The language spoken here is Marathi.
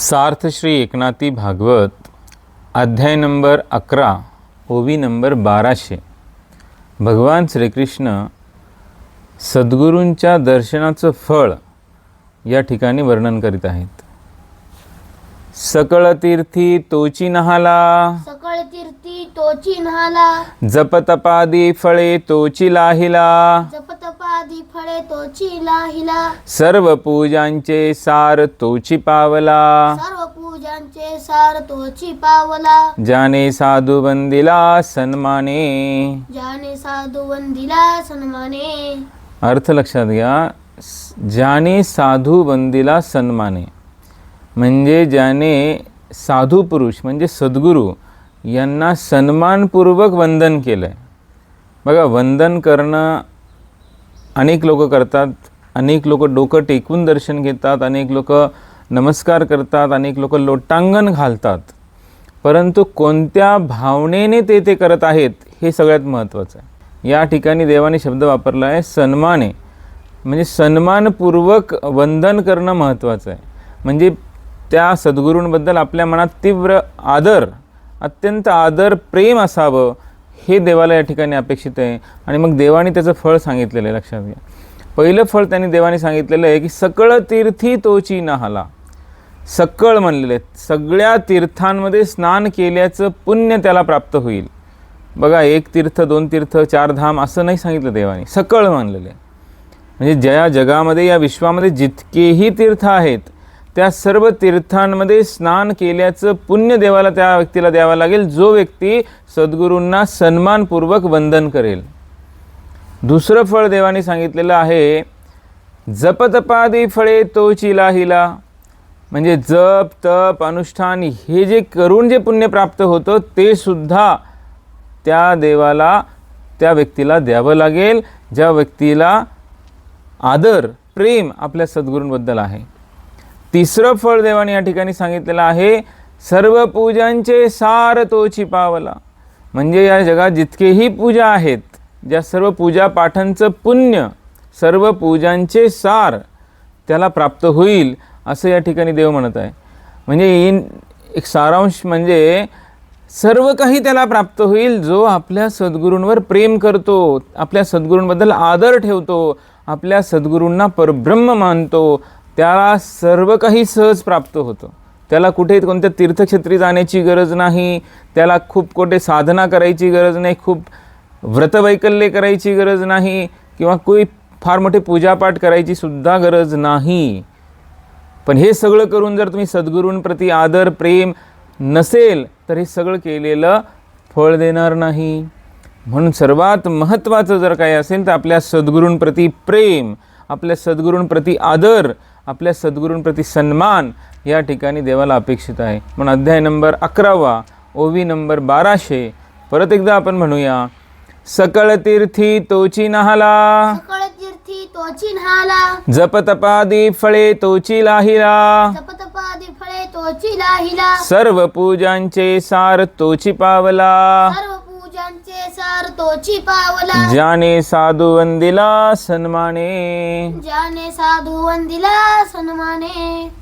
सार्थ श्री एकनाथी भागवत अध्याय नंबर अकरा ओवी नंबर बाराशे. भगवान श्रीकृष्ण सद्गुरूंच्या दर्शनाचं फळ या ठिकाणी वर्णन करीत आहेत. सकळ तीर्थी तोची नहाला. सकळ तीर्थी तोची न्हाला. जपतपादी फळे तोची लाहिला. जपतपादी फळे तोची लाहिला. सर्व पूजांचे सार तोची पावला. सर्व पूजांचे सार तोची पावला. ज्याने साधू बंदिला सन्माने. ज्याने साधू वंदिला सन्माने. अर्थ लक्षात घ्या ज्याने साधू बंदीला सन्माने. म्हणजे ज्याने साधू पुरुष म्हणजे सद्गुरू यांना सन्मानपूर्वक वंदन केलं आहे बघा वंदन करणं अनेक लोक करतात अनेक लोक डोकं टेकून दर्शन घेतात अनेक लोक नमस्कार करतात अनेक लोक लोटांगण घालतात. परंतु कोणत्या भावनेने ते ते करत आहेत हे सगळ्यात महत्त्वाचं आहे. या ठिकाणी देवाने शब्द वापरला आहे सन्माने. म्हणजे सन्मानपूर्वक वंदन करणं महत्त्वाचं आहे. म्हणजे त्या सद्गुरूंबद्दल आपल्या मनात तीव्र आदर अत्यंत आदर प्रेम असावं हे देवाला या ठिकाणी अपेक्षित आहे. आणि मग देवाने त्याचं फळ सांगितलेलं आहे लक्षात घ्या. पहिलं फळ त्यांनी देवाने सांगितलेलं आहे की सकळ तीर्थी तोची नहाला. सकळ म्हणलेले सगळ्या तीर्थांमध्ये स्नान केल्याचं पुण्य त्याला प्राप्त होईल. बघा एक तीर्थ दोन तीर्थ चार धाम असं नाही सांगितलं देवाने. सकळ मानलेलं आहे. म्हणजे ज्या जगामध्ये या विश्वामध्ये जितकेही तीर्थ आहेत त्या सर्व तीर्थांमध्ये स्नान केल्याचं पुण्य देवाला त्या व्यक्तीला द्यावा लागेल. जो व्यक्ती सद्गुरूंना सन्मानपूर्वक वंदन करेल. दुसरं फळ देवाने सांगितलेलं आहे जपतपादी फळे तोची लाहिला. म्हणजे जप तप अनुष्ठान हे जे करून जे पुण्य प्राप्त होतं ते सुद्धा त्या देवाला त्या व्यक्तीला द्यावं लागेल ज्या व्यक्तीला आदर प्रेम आपल्या सद्गुरूंबद्दल आहे. तिसरं फळ देवाने या ठिकाणी सांगितलेलं आहे सर्व पूजांचे सार तोची पावला म्हणजे या जगात जितकेही पूजा आहेत ज्या सर्व पूजा पाठांचं पुण्य सर्व पूजांचे सार त्याला प्राप्त होईल असं या ठिकाणी देव म्हणत आहे. म्हणजे इन एक सारांश म्हणजे सर्व काही त्याला प्राप्त होईल जो आपल्या सद्गुरूंवर प्रेम करतो आपल्या सद्गुरूंबद्दल आदर ठेवतो आपल्या सद्गुरूंना परब्रह्म मानतो त्याला सर्व काही सहज प्राप्त होतं. त्याला कुठे कोणत्या तीर्थक्षेत्री जाण्याची गरज नाही त्याला खूप कुठे साधना करायची गरज नाही खूप व्रतवैकल्य करायची गरज नाही किंवा कोई फार मोठे पूजापाठ करायची सुद्धा गरज नाही. पण हे सगळं करून जर तुम्ही सद्गुरूंप्रती आदर प्रेम नसेल तर हे सगळं केलेलं फळ देणार नाही. म्हणून सर्वात महत्त्वाचं जर काही असेल तर आपल्या सद्गुरूंप्रती प्रेम आपल्या सद्गुरूंप्रती आदर आपल्या सद्गुरूंप्रती सन्मान या ठिकाणी देवाला अपेक्षित आहे. म्हणून अध्याय नंबर अकरावा ओवी नंबर बाराशे परत एकदा आपण म्हणूया सकळ तीर्थी तोची नहाला. जपतपादी फळे तोची लाहिला. सर्व पूजांचे सार तोची पावला. सर्व पूजांचे सार तोची पावला ज्याने साधू वंदिला सन्माने। ज्याने साधू वंदिला सन्माने।